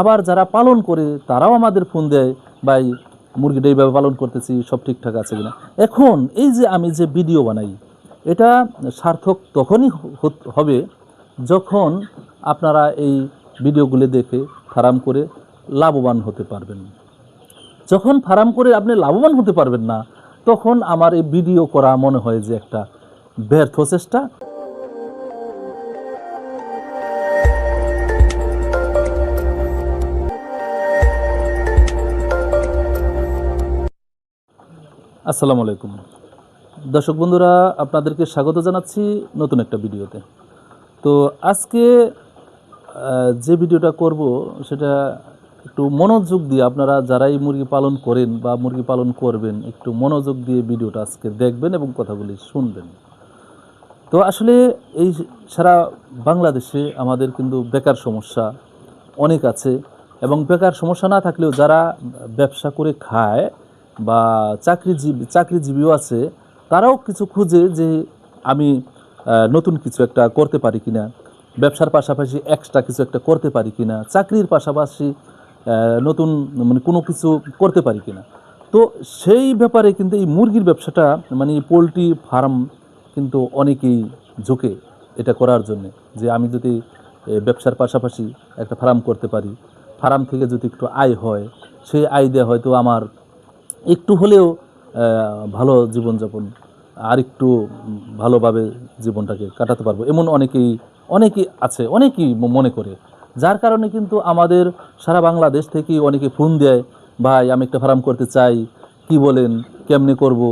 আবার যারা পালন করে, তারাও আমাদের ফোন দেয়, ভাই মুরগিটা এইভাবে পালন করতেছি, সব ঠিকঠাক আছে কিনা? এখন এই যে আমি যে ভিডিও বানাই, এটা সার্থক তখনই হবে যখন আপনারা এই ভিডিওগুলি দেখে ফার্ম করে লাভবান হতে পারবেন। যখন ফার্ম করে আপনি লাভবান হতে পারবেন না, তখন আমার এই ভিডিও করা মনে হয় যে একটা ব্যর্থ চেষ্টা। আসসালামু আলাইকুম। দর্শক বন্ধুরা, আপনাদেরকে স্বাগত জানাচ্ছি নতুন একটা ভিডিওতে। তো আজকে যে ভিডিওটা করব, সেটা একটু মনোযোগ দিয়ে আপনারা যারাই মুরগি পালন করেন বা মুরগি পালন করবেন, একটু মনোযোগ দিয়ে ভিডিওটা আজকে দেখবেন এবং কথাগুলি শুনবেন। তো আসলে এই সারা বাংলাদেশে আমাদের কিন্তু বেকার সমস্যা অনেক আছে এবং বেকার সমস্যা না থাকলেও যারা ব্যবসা করে খায় বা চাকরিজীবী চাকরিজীবীও আছে, তারাও কিছু খুঁজে যে আমি নতুন কিছু একটা করতে পারি কিনা, ব্যবসার পাশাপাশি এক্সট্রা কিছু একটা করতে পারি কিনা, চাকরির পাশাপাশি নতুন মানে কোনো কিছু করতে পারি কিনা। তো সেই ব্যাপারে কিন্তু এই মুরগির ব্যবসাটা মানে পোলট্রি ফার্ম কিন্তু অনেকেই ঝুঁকে এটা করার জন্য, যে আমি যদি ব্যবসার পাশাপাশি একটা ফার্ম করতে পারি, ফার্ম থেকে যদি একটু আয় হয়, সেই আয় দিয়ে হয়তো আমার একটু হলেও ভালো জীবনযাপন আর একটু ভালোভাবে জীবনটাকে কাটাতে পারব, এমন অনেকেই অনেকেই আছে, অনেকেই মনে করে। যার কারণে কিন্তু আমাদের সারা বাংলাদেশ থেকেই অনেকে ফোন দেয়, ভাই, আমি একটা ফার্ম করতে চাই, কি বলেন, কেমনে করব?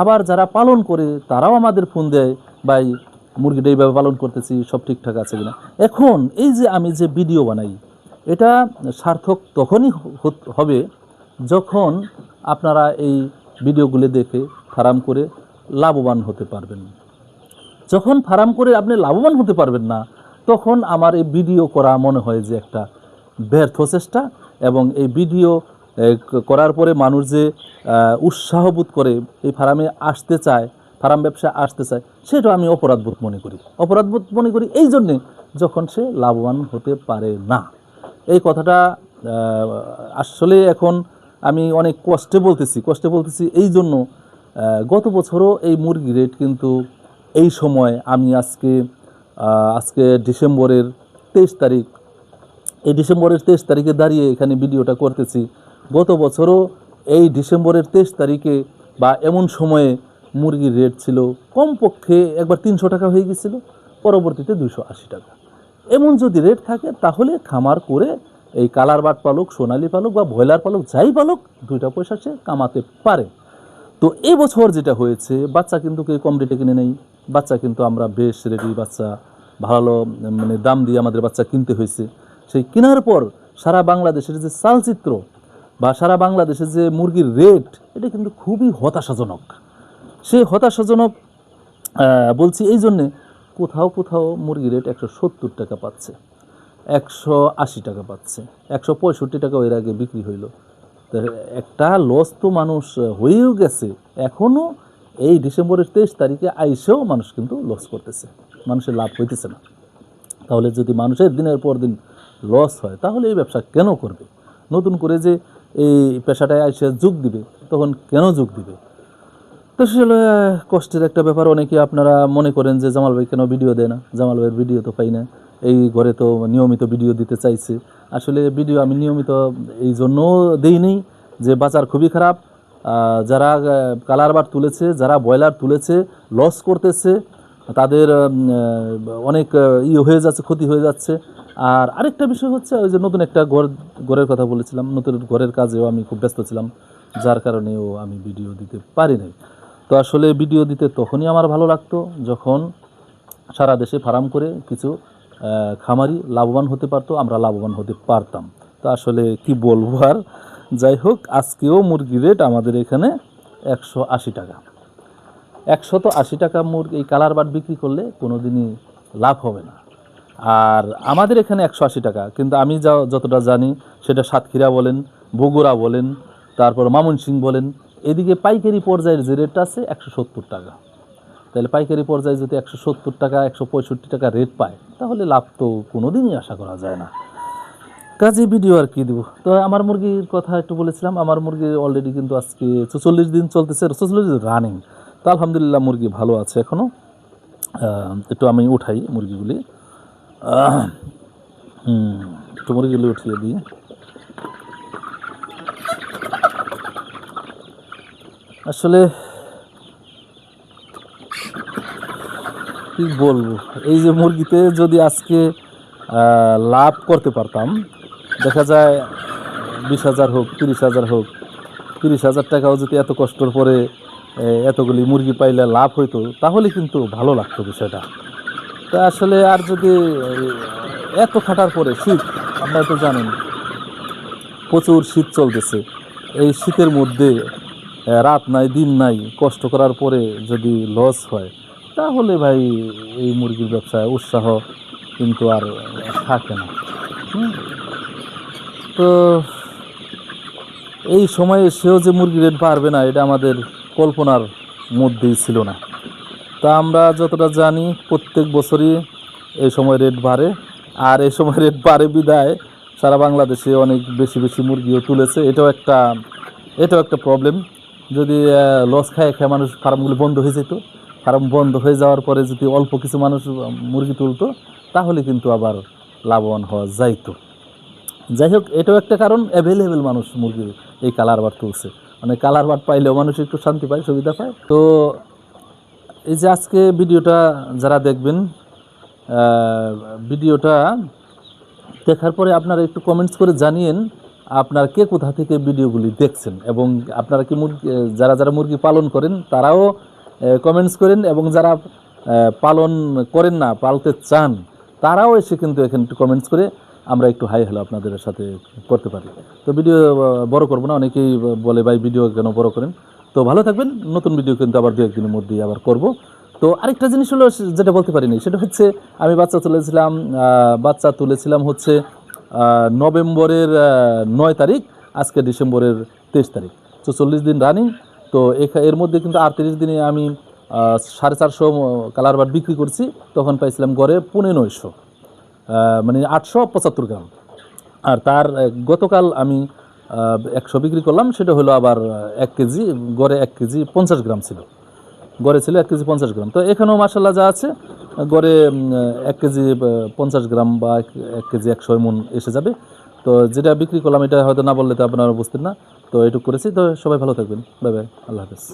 আবার যারা পালন করে, তারাও আমাদের ফোন দেয়, ভাই, মুরগিটা এইভাবে পালন করতেছি, সব ঠিকঠাক আছে কিনা? এখন এই যে আমি যে ভিডিও বানাই, এটা সার্থক তখনই হবে যখন আপনারা এই ভিডিওগুলি দেখে ফার্ম করে লাভবান হতে পারবেন। যখন ফার্ম করে আপনি লাভবান হতে পারবেন না তখন আমার এই ভিডিও করা মনে হয় যে একটা ব্যর্থ চেষ্টা এবং এই ভিডিও করার পরে মানুষ যে আহ, উৎসাহ বোধ করে এই ফার্মে আসতে চায় ফার্ম ব্যবসা আসতে চায় সেটা আমি অপরাধবোধ মনে করি। অপরাধবোধ মনে করি এই জন্যে যখন সে লাভবান হতে পারে না। এই কথাটা আসলে এখন আমি অনেক কষ্টে বলতেছি কষ্টে বলতেছি এই জন্য গত বছরও এই মুরগি রেট কিন্তু এই সময় আমি আজকে আজকে ডিসেম্বরের তেইশ তারিখ, এই ডিসেম্বরের তেইশ তারিখে দাঁড়িয়ে এখানে ভিডিওটা করতেছি। গত বছরও এই ডিসেম্বরের তেইশ তারিখে বা এমন সময়ে মুরগির রেট ছিল কমপক্ষে একবার তিনশো টাকা হয়ে গেছিল, পরবর্তীতে দুশো আশি টাকা। এমন যদি রেট থাকে তাহলে খামার করে এই কালার বাট পালক, সোনালি পালক বা ব্রয়লার পালক, যাই পালক, দুইটা পয়সা সে কামাতে পারে। তো এই বছর যেটা হয়েছে, বাচ্চা কিন্তু কেউ কম রেটে কিনে নেই। বাচ্চা কিন্তু আমরা বেশ রেডি বাচ্চা ভালো মানে দাম দিয়ে আমাদের বাচ্চা কিনতে হয়েছে। সেই কেনার পর সারা বাংলাদেশের যে চালচিত্র বা সারা বাংলাদেশের যে মুরগির রেট এটা কিন্তু খুবই হতাশাজনক। সে হতাশাজনক বলছি এই জন্যে কোথাও কোথাও মুরগির রেট একশো সত্তর টাকা পাচ্ছে। একশো আশি টাকা পাচ্ছে। একশো পঁয়ষট্টি টাকা এর আগে বিক্রি হইল। একটা লস তো মানুষ হয়েও গেছে। এখনও এই ডিসেম্বরের তেইশ তারিখে আইসেও মানুষ কিন্তু লস করতেছে। মানুষের লাভ হইতেছে না। তাহলে যদি মানুষের দিনের পর দিন লস হয়, তাহলে এই ব্যবসা কেন করবে? নতুন করে যে এই পেশাটায় আইসে যোগ দিবে, তখন কেন যোগ দিবে? তো আসলে কষ্টের একটা ব্যাপার। অনেকে আপনারা মনে করেন যে জামাল ভাই কেন ভিডিও দেয় না? জামাল ভাইয়ের ভিডিও তো পাই না। এই ঘরে তো নিয়মিত ভিডিও দিতে চাইছে। আসলে ভিডিও আমি নিয়মিত এই জন্য দেই নেই যে বাজার খুবই খারাপ। যারা কালার বার তুলেছে, যারা ব্রয়লার তুলেছে লস করতেছে, তাদের অনেক ই হয়ে যাচ্ছে, ক্ষতি হয়ে যাচ্ছে। আর আরেকটা বিষয় হচ্ছে, ওই যে নতুন একটা ঘর, ঘরের কথা বলেছিলাম, নতুন ঘরের কাজেও আমি খুব ব্যস্ত ছিলাম, যার কারণেও আমি ভিডিও দিতে পারি নাই। তো আসলে ভিডিও দিতে তখনই আমার ভালো লাগতো, যখন সারা দেশে ফার্ম করে কিছু খামারি লাভবান হতে পারতো, আমরা লাভবান হতে পারতাম। তো আসলে কি বলব আর? যাই হোক, আজকেও মুরগি রেট আমাদের এখানে একশো আশি টাকা। একশত আশি টাকা মুরগি, এই কালার বাট বিক্রি করলে কোনো দিনই লাভ হবে না। আর আমাদের এখানে একশো আশি টাকা, কিন্তু আমি যা, যতটা জানি, সেটা সাতক্ষীরা বলেন, বগুড়া বলেন, তারপর মামনসিং বলেন, এদিকে পাইকারি পর্যায়ের যে রেটটা আছে একশো সত্তর টাকা। তাহলে পাইকারি পর্যায়ে যদি একশো সত্তর টাকা, একশো পঁয়ষট্টি টাকা রেট পায়, তাহলে লাভ তো কোনো দিনই আশা করা যায় না। কাজে ভিডিও আর কি দেবো? তো আমার মুরগির কথা একটু বলেছিলাম, আমার মুরগি অলরেডি কিন্তু আজকে চল্লিশ দিন চলতেছে চল্লিশ দিন রানিং তো আলহামদুলিল্লাহ মুরগি ভালো আছে এখনও একটু আমি উঠাই মুরগিগুলি। একটু মুরগিগুলি উঠিয়ে দিই। আসলে কি বলব? এই যে মুরগিতে যদি আজকে লাভ করতে পারতাম, দেখা যায় বিশ হাজার হোক, তিরিশ হাজার হোক, তিরিশ হাজার টাকাও যদি এত কষ্টর পরে এতগুলি মুরগি পাইলে লাভ হইতো, তাহলে কিন্তু ভালো লাগতো বিষয়টা। তা আসলে আর যদি এত খাটার পরে শীত, আপনারা তো জানেন, প্রচুর শীত চলতেছে। এই শীতের মধ্যে রাত নাই, দিন নাই, কষ্ট করার পরে যদি লস হয় তাহলে ভাই এই মুরগির ব্যবসায় উৎসাহ কিন্তু আর থাকে না। তো এই সময়ে সেও যে মুরগি রেট বাড়বে না, এটা আমাদের কল্পনার মধ্যেই ছিল না। তা আমরা যতটা জানি প্রত্যেক বছরই এই সময় রেট বাড়ে, আর এই সময় রেট বাড়ে বিদায় সারা বাংলাদেশে অনেক বেশি বেশি মুরগিও তুলেছে। এটাও একটা এটাও একটা প্রবলেম যদি লস খায় খায় মানুষ ফার্মগুলি বন্ধ হয়ে যেত। ফার্ম বন্ধ হয়ে যাওয়ার পরে যদি অল্প কিছু মানুষ মুরগি তুলতো, তাহলে কিন্তু আবার লাভবান হওয়া যাইতো। যাই হোক, এটাও একটা কারণ অ্যাভেলেবেল মানুষ মুরগি এই কালার বাট তুলছে। মানে কালার বাট পাইলেও মানুষ একটু শান্তি পায়, সুবিধা পায়। তো এই যে আজকে ভিডিওটা যারা দেখবেন ভিডিওটা দেখার পরে আপনারা একটু কমেন্টস করে জানিয়েন, আপনার কে কোথা থেকে ভিডিওগুলি দেখছেন? এবং আপনারা কি মুরগি, যারা যারা মুরগি পালন করেন, তারাও কমেন্টস করেন এবং যারা পালন করেন না, পালতে চান, তারাও এসে কিন্তু এখানে একটু কমেন্টস করে আমরা একটু হাই হ্যালো আপনাদের সাথে করতে পারি। তো ভিডিও বড় করব না, অনেকেই বলে, ভাই ভিডিও কেন বড় করেন? তো ভালো থাকবেন, নতুন ভিডিও কিন্তু আবার দু একদিনের মধ্যেই আবার করব। তো আরেকটা জিনিস হলো যেটা বলতে পারিনি, সেটা হচ্ছে আমি বাচ্চা তুলেছিলাম বাচ্চা তুলেছিলাম হচ্ছে নভেম্বরের নয় তারিখ, আজকে ডিসেম্বরের তেইশ তারিখ। তো চল্লিশ দিন রানিং তো এর মধ্যে কিন্তু আটত্রিশ দিনে আমি সাড়ে চারশো কালার বার বিক্রি করছি। তখন পাইছিলাম গড়ে পনেরো নয়শো। মানে আটশো পঁচাত্তর গ্রাম। আর তার গতকাল আমি একশো বিক্রি করলাম, সেটা হলো আবার এক কেজি, গড়ে এক কেজি পঞ্চাশ গ্রাম ছিল। গড়ে ছিল এক কেজি পঞ্চাশ গ্রাম। তো এখানেও মাসাল্লাহ যা আছে, গড়ে এক কেজি পঞ্চাশ গ্রাম বা এক কেজি একশো এমন এসে যাবে। তো যেটা বিক্রি করলাম, এটা হয়তো না বললে তো আপনারা বুঝতেন না। তো এটুকু করেছি। তো সবাই ভালো থাকবেন। Bye bye. আল্লাহ হাফেজ।